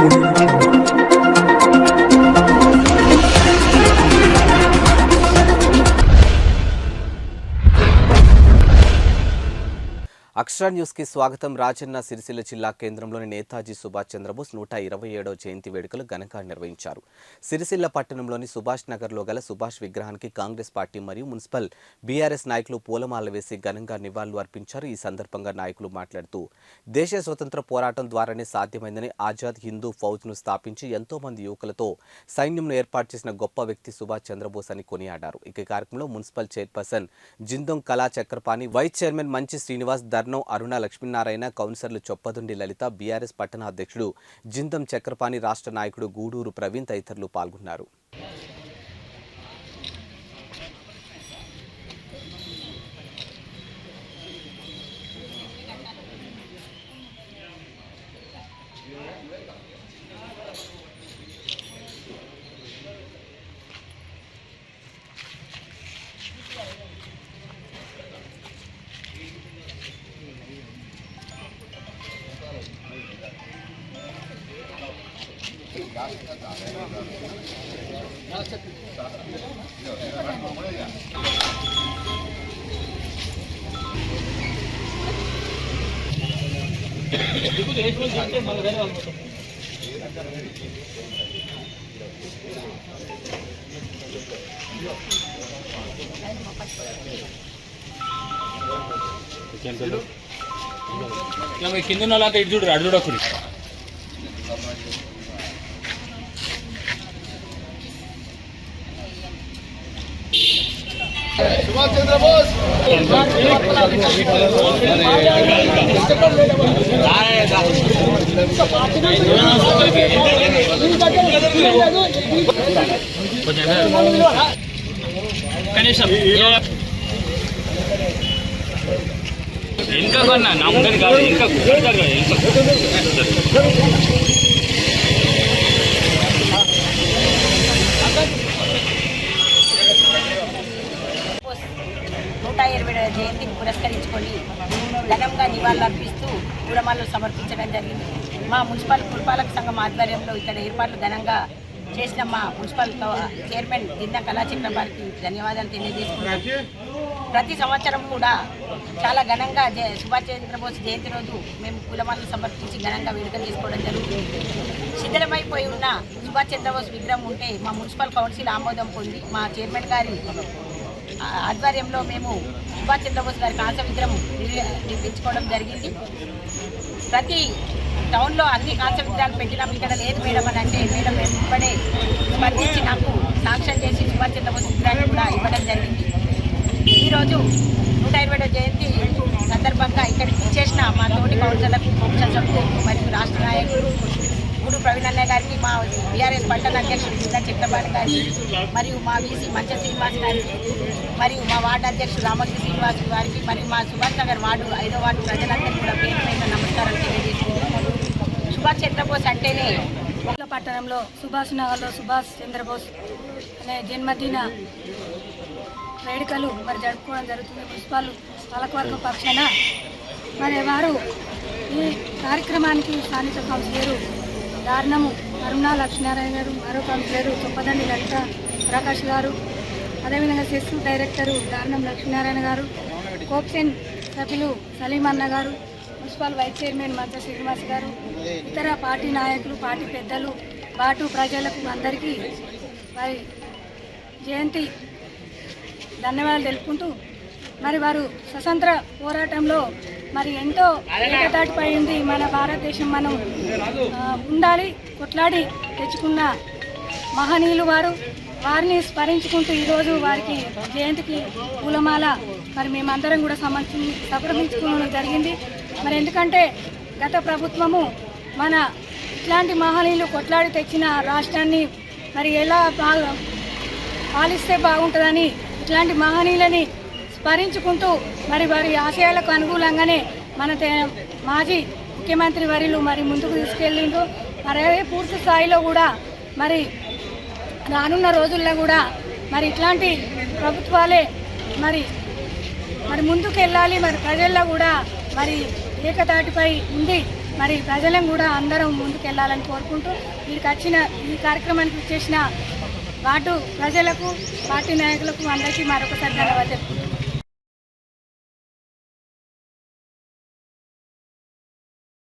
Thank you. అక్షర న్యూస్కి స్వాగతం. రాజన్న సిరిసిల్ల జిల్లా కేంద్రంలోని నేతాజీ సుభాష్ చంద్రబోస్ నూట ఇరవై ఏడవ జయంతి వేడుకలు ఘనంగా నిర్వహించారు. సిరిసిల్ల పట్టణంలోని సుభాష్ నగర్లో గల సుభాష్ విగ్రహానికి కాంగ్రెస్ పార్టీ మరియు మున్సిపల్ బీఆర్ఎస్ నాయకులు పూలమాల వేసి ఘనంగా నివాళులు అర్పించారు. ఈ సందర్భంగా నాయకులు మాట్లాడుతూ దేశ స్వతంత్ర పోరాటం ద్వారానే సాధ్యమైందని ఆజాద్ హిందూ ఫౌజ్ను స్థాపించి ఎంతో మంది యువకులతో సైన్యంను ఏర్పాటు చేసిన గొప్ప వ్యక్తి సుభాష్ చంద్రబోస్ అని కొనియాడారు. ఇక ఈ కార్యక్రమంలో మున్సిపల్ చైర్పర్సన్ జిందొం కళా చక్రపాణి వైస్ చైర్మన్ మంచి శ్రీనివాస్ ధర్నం అరుణ లక్ష్మీనారాయణ కౌన్సిలర్లు చొప్పదుండి లలిత బీఆర్ఎస్ పట్టణ అధ్యక్షుడు జిందం చక్రపాణి రాష్ట్ర నాయకుడు గూడూరు ప్రవీణ్ తదితరులు పాల్గొన్నారు. కింద ఉన్న వాళ్ళంతా ఇటు చూడరు అటు చూడకుడి సుభాష్ చంద్రబోస్ కనీసం ఇంకా కొన్నా నా ఉండదు కాదు ఇంకా కుదరదు ఇంకా నూట ఇరవై జయంతిని పురస్కరించుకొని ఘనంగా చేస్తూ పూలమాలలు సమర్పించడం జరిగింది. మా మున్సిపల్ పురపాలక సంఘం ఆధ్వర్యంలో ఇక్కడ ఏర్పాట్లు ఘనంగా చేసిన మా మున్సిపల్ చైర్మన్ దిన్న కళాచక్ర వారికి ధన్యవాదాలు తెలియజేసుకున్నాను ప్రతి సంవత్సరం కూడా చాలా ఘనంగా జయ సుభాష్ చంద్రబోస్ జయంతి రోజు మేము పూలమాలను సమర్పించి ఘనంగా వేడుకలు చేసుకోవడం జరుగుతుంది. శిథిలమైపోయి ఉన్న సుభాష్ చంద్రబోస్ విగ్రహం ఉంటే మా మున్సిపల్ కౌన్సిల్ ఆమోదం పొంది మా చైర్మన్ గారి ఆధ్వర్యంలో మేము సుభాష్ చంద్రబోస్ గారి కాంస విగ్రహం నిర్మించుకోవడం జరిగింది. ప్రతి టౌన్లో అన్ని కాంస విగ్రహాలు పెట్టినాం ఇక్కడ లేదు మేడం అని అంటే మేడం మేము ఇప్పుడే స్పందించి నాకు సాక్ష్యం చేసి సుభాష్ చంద్రబోస్ విగ్రహాన్ని కూడా ఇవ్వడం జరిగింది. ఈరోజు నూట ఇరవై జయంతి సందర్భంగా ఇక్కడికి ఇచ్చేసిన మా తోటి కౌన్సిలర్లకు కౌన్సిల్ మరియు రాష్ట్ర నాయకులు ఇప్పుడు ప్రవీణ్ అన్నయ్య గారికి మా బీఆర్ఎస్ పట్టణ అధ్యక్షుడు జిల్లా చక్రపాణి గారికి మరియు మా వీసీ మంచ శ్రీనివాస్ గారికి మరియు మా వార్డు అధ్యక్షుడు రామకృష్ణ శ్రీనివాస్ గారికి మరియు మా సుభాష్ నగర్ వార్డు ఐదో వార్డు ప్రజలందరికీ కూడా పేరు పైన తెలియజేస్తున్నాను సుభాష్ చంద్రబోస్ అంటేనే కొత్త పట్టణంలో సుభాష్ నగర్లో సుభాష్ చంద్రబోస్ అనే జన్మదిన వేడుకలు మరి జరుపుకోవడం జరుగుతుంది. పుష్పాలు పాలకవర్గ పక్షాన మరి వారు ఈ కార్యక్రమానికి స్థానిక కౌన్సిలరు దారుణము. అరుణ లక్ష్మీనారాయణ గారు మరో కౌన్సిలరు చొప్పదండి లలిత ప్రకాష్ గారు. అదేవిధంగా సెస్ డైరెక్టరు దారుణం లక్ష్మీనారాయణ గారు. కోప్సెన్ సభ్యులు సలీం అన్న గారు. మున్సిపల్ వైస్ చైర్మన్ మధ్య శ్రీనివాస్ గారు. ఇతర పార్టీ నాయకులు పార్టీ పెద్దలు పాటు ప్రజలకు అందరికీ వారి జయంతి ధన్యవాదాలు తెలుపుకుంటూ మరి వారు స్వతంత్ర పోరాటంలో మరి ఎంతో ఏకతాటిపోయింది మన భారతదేశం. మనం ఉండాలి కొట్లాడి తెచ్చుకున్న మహనీయులు వారు. వారిని స్మరించుకుంటూ ఈరోజు వారికి జయంతికి పూలమాల. మరి మేమందరం కూడా సమర్పి సమర్పించుకోవడం జరిగింది. మరి ఎందుకంటే గత ప్రభుత్వము మన ఇట్లాంటి మహనీయులు కొట్లాడి తెచ్చిన రాష్ట్రాన్ని మరి ఎలా పాలిస్తే బాగుంటుందని ఇట్లాంటి మహనీయులని స్మరించుకుంటూ మరి వారి ఆశయాలకు అనుకూలంగానే మన మాజీ ముఖ్యమంత్రి వర్యులు మరి ముందుకు తీసుకెళ్ళిండ్రు. మరి అదే పూర్తి స్థాయిలో కూడా మరి రానున్న రోజుల్లో కూడా మరి ఇట్లాంటి ప్రభుత్వాలే మరి మరి ముందుకు వెళ్ళాలి మరి ప్రజల్లో కూడా మరి ఏకతాటిపై ఉండి మరి ప్రజలను కూడా అందరం ముందుకెళ్ళాలని కోరుకుంటూ వీరికి వచ్చిన ఈ కార్యక్రమానికి చేసిన వాటు ప్రజలకు పార్టీ నాయకులకు అందరికీ మరొకసారి ధన్యవాదాలు.